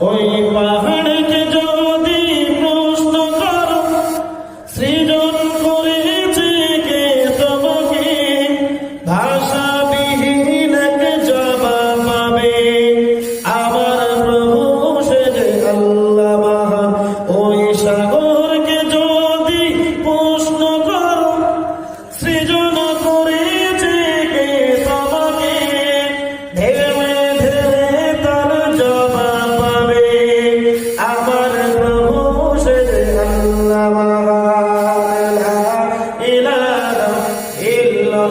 Hoy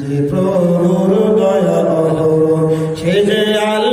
যে প্রণুর সে যে আল